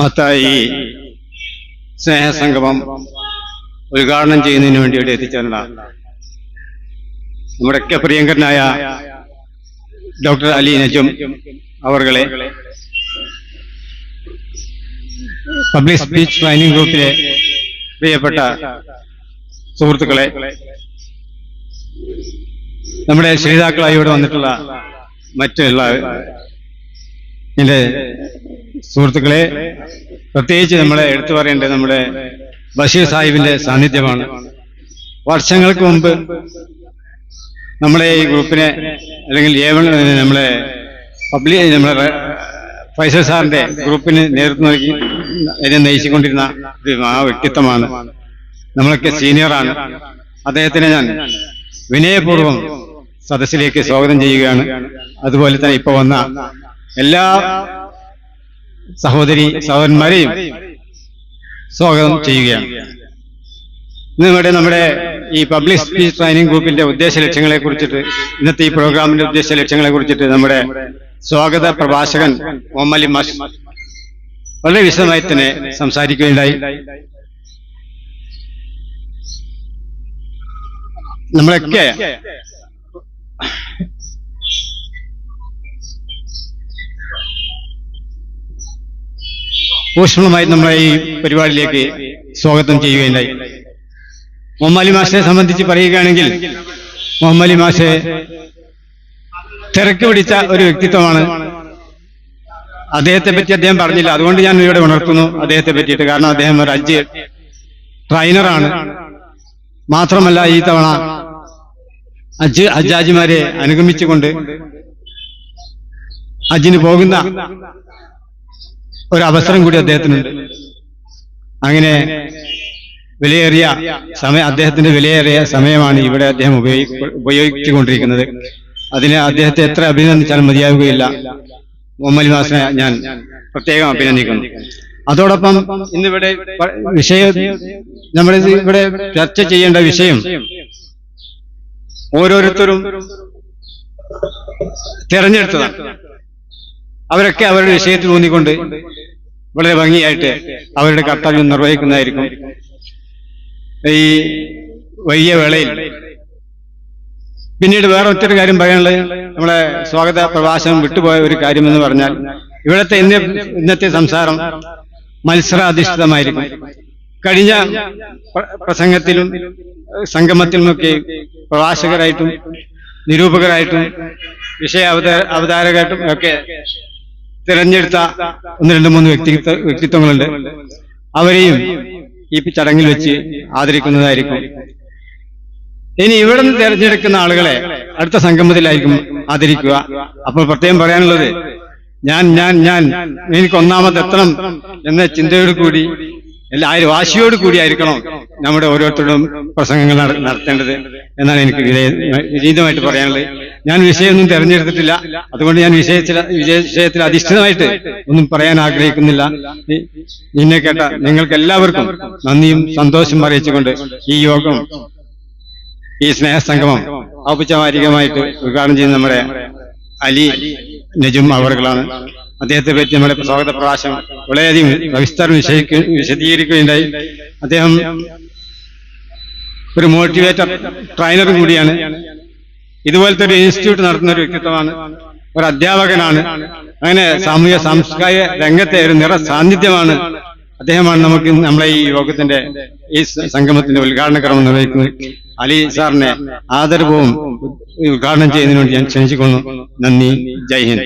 മത്തായി സ്നേഹസംഗമം ഉദ്ഘാടനം ചെയ്യുന്നതിന് വേണ്ടി ഇവിടെ എത്തിച്ചേർന്നതാണ് നമ്മുടെയൊക്കെ പ്രിയങ്കരനായ ഡോക്ടർ അലി നജും അവർകളെ പബ്ലിക് സ്പീച്ച് പ്ലാനിംഗ് ഗ്രൂപ്പിലെ പ്രിയപ്പെട്ട സുഹൃത്തുക്കളെ നമ്മുടെ ശ്രീതാക്കളായി ഇവിടെ വന്നിട്ടുള്ള മറ്റുള്ള എന്റെ സുഹൃത്തുക്കളെ പ്രത്യേകിച്ച് നമ്മളെ എടുത്തു പറയേണ്ടത് നമ്മുടെ ബഷീർ സാഹിബിന്റെ സാന്നിധ്യമാണ്. വർഷങ്ങൾക്ക് മുമ്പ് നമ്മളെ ഈ ഗ്രൂപ്പിനെ അല്ലെങ്കിൽ ഏവൺ നമ്മളെ പബ്ലിക് നമ്മളെ ഫൈസൽ സാറിന്റെ ഗ്രൂപ്പിന് നേതൃത്വം നൽകി എന്നെ നയിച്ചുകൊണ്ടിരുന്ന ആ വ്യക്തിത്വമാണ്. നമ്മളൊക്കെ സീനിയറാണ് അദ്ദേഹത്തിനെ ഞാൻ വിനയപൂർവം സദസ്സിലേക്ക് സ്വാഗതം ചെയ്യുകയാണ്. അതുപോലെ തന്നെ ഇപ്പൊ വന്ന എല്ലാ സഹോദരി സഹോദരന്മാരെയും സ്വാഗതം ചെയ്യുകയാണ്. ഇന്ന് ഇവിടെ നമ്മുടെ ഈ പബ്ലിക് സ്പീച്ച് ട്രെയിനിങ് ഗ്രൂപ്പിന്റെ ഉദ്ദേശ ലക്ഷ്യങ്ങളെ കുറിച്ചിട്ട് ഇന്നത്തെ ഈ പ്രോഗ്രാമിന്റെ ഉദ്ദേശ ലക്ഷ്യങ്ങളെ കുറിച്ചിട്ട് നമ്മുടെ സ്വാഗത പ്രഭാഷകൻ മുഹമ്മലി മാഷ് വളരെ വിശദമായി തന്നെ സംസാരിക്കുകയുണ്ടായി. നമ്മളൊക്കെ ഊഷ്മളമായി നമ്മളെ ഈ പരിപാടിയിലേക്ക് സ്വാഗതം ചെയ്യുകയുണ്ടായി. മുഹമ്മലി മാഷിനെ സംബന്ധിച്ച് പറയുകയാണെങ്കിൽ മുഹമ്മലി മാഷെ തിരക്ക് പിടിച്ച ഒരു വ്യക്തിത്വമാണ്. അദ്ദേഹത്തെ പറ്റി അദ്ദേഹം പറഞ്ഞില്ല. അതുകൊണ്ട് ഞാൻ ഇവിടെ ഉണർത്തുന്നു അദ്ദേഹത്തെ പറ്റിയിട്ട്. കാരണം അദ്ദേഹം ഒരു അഞ്ച് ട്രൈനറാണ് മാത്രമല്ല ഈ തവണ അജ് അജാജിമാരെ അനുഗമിച്ചുകൊണ്ട് അജിന് പോകുന്ന ഒരു അവസരം കൂടി അദ്ദേഹത്തിനുണ്ട്. അങ്ങനെ വിലയേറിയ സമയം അദ്ദേഹത്തിന്റെ വിലയേറിയ സമയമാണ് ഇവിടെ അദ്ദേഹം ഉപയോഗി ഉപയോഗിച്ചുകൊണ്ടിരിക്കുന്നത്. അതിന് അദ്ദേഹത്തെ എത്ര അഭിനന്ദിച്ചാലും മതിയാവുകയില്ല. മുഹമ്മദ് മാസിനെ ഞാൻ പ്രത്യേകം അഭിനന്ദിക്കുന്നു. അതോടൊപ്പം ഇന്നിവിടെ വിഷയം വിഷയ നമ്മൾ ഇവിടെ ചർച്ച ചെയ്യേണ്ട വിഷയം ഓരോരുത്തരും തിരഞ്ഞെടുത്തതാണ്. അവരൊക്കെ അവരുടെ വിഷയത്തിൽ ഊന്നിക്കൊണ്ട് വളരെ ഭംഗിയായിട്ട് അവരുടെ കർത്തവ്യം നിർവഹിക്കുന്നതായിരിക്കും. ഈ വലിയ വേളയിൽ പിന്നീട് വേറെ ഒറ്റൊരു കാര്യം പറയാനുള്ളത്. നമ്മളെ സ്വാഗത പ്രഭാഷണം വിട്ടുപോയ ഒരു കാര്യം എന്ന് പറഞ്ഞാൽ ഇവിടുത്തെ ഇന്ന ഇന്നത്തെ സംസാരം മത്സരാധിഷ്ഠിതമായിരിക്കും. കഴിഞ്ഞ പ്രസംഗത്തിലും സംഗമത്തിലുമൊക്കെ പ്രഭാഷകരായിട്ടും നിരൂപകരായിട്ടും വിഷയ അവതാര അവതാരകരായിട്ടും ഒക്കെ തിരഞ്ഞെടുത്ത ഒന്ന് രണ്ട് മൂന്ന് വ്യക്തിത്വ വ്യക്തിത്വങ്ങളുണ്ട്. അവരെയും ഈ ചടങ്ങിൽ വെച്ച് ആദരിക്കുന്നതായിരിക്കും. ഇനി ഇവിടെ നിന്ന് തിരഞ്ഞെടുക്കുന്ന ആളുകളെ അടുത്ത സംഗമത്തിലായിരിക്കും ആദരിക്കുക. അപ്പോൾ പ്രത്യേകം പറയാനുള്ളത് ഞാൻ ഞാൻ ഞാൻ എനിക്ക് ഒന്നാമതെത്തണം എന്ന ചിന്തയോട് കൂടി എല്ലാവരും വാശിയോട് കൂടിയായിരിക്കണം നമ്മുടെ ഓരോരുത്തരുടെയും പ്രസംഗങ്ങൾ നട- നടത്തേണ്ടത് എന്നാണ് എനിക്ക് വിജയമായിട്ട് പറയാനുള്ളത്. ഞാൻ വിഷയമൊന്നും തെരഞ്ഞെടുത്തിട്ടില്ല. അതുകൊണ്ട് ഞാൻ വിഷയത്തിൽ വിഷയത്തിൽ അധിഷ്ഠിതമായിട്ട് ഒന്നും പറയാൻ ആഗ്രഹിക്കുന്നില്ല. നിന്നെ കേട്ട നിങ്ങൾക്ക് എല്ലാവർക്കും നന്ദിയും സന്തോഷം അറിയിച്ചുകൊണ്ട് ഈ യോഗം ഈ സ്നേഹസംഗമം ഔപചാരികമായിട്ട് ഉദ്ഘാടനം ചെയ്യുന്ന നമ്മുടെ അലി നജും അവർകളാണ് അദ്ദേഹത്തെ പറ്റി നമ്മുടെ സ്വാഗത പ്രകാശം വളരെയധികം വിസ്തരം വിശദീക- വിശദീകരിക്കുകയുണ്ടായി. അദ്ദേഹം ഒരു മോട്ടിവേറ്റർ ട്രെയിനറും കൂടിയാണ്. ഇതുപോലത്തെ ഒരു ഇൻസ്റ്റിറ്റ്യൂട്ട് നടത്തുന്ന ഒരു വ്യക്തിത്വമാണ്. ഒരു അധ്യാപകനാണ്. അങ്ങനെ സാമൂഹ്യ സാംസ്കാരിക രംഗത്തെ ഒരു നിറ സാന്നിധ്യമാണ് അദ്ദേഹമാണ് നമുക്ക് നമ്മളെ ഈ യോഗത്തിന്റെ ഈ സംഗമത്തിന്റെ ഉദ്ഘാടന ക്രമം നിർവഹിക്കുന്നത്. അലി സാറിനെ ആദരവും ഉദ്ഘാടനം ചെയ്യുന്നതിന് വേണ്ടി ഞാൻ ക്ഷണിച്ചുകൊള്ളുന്നു. നന്ദി. ജയ് ഹിന്ദ്.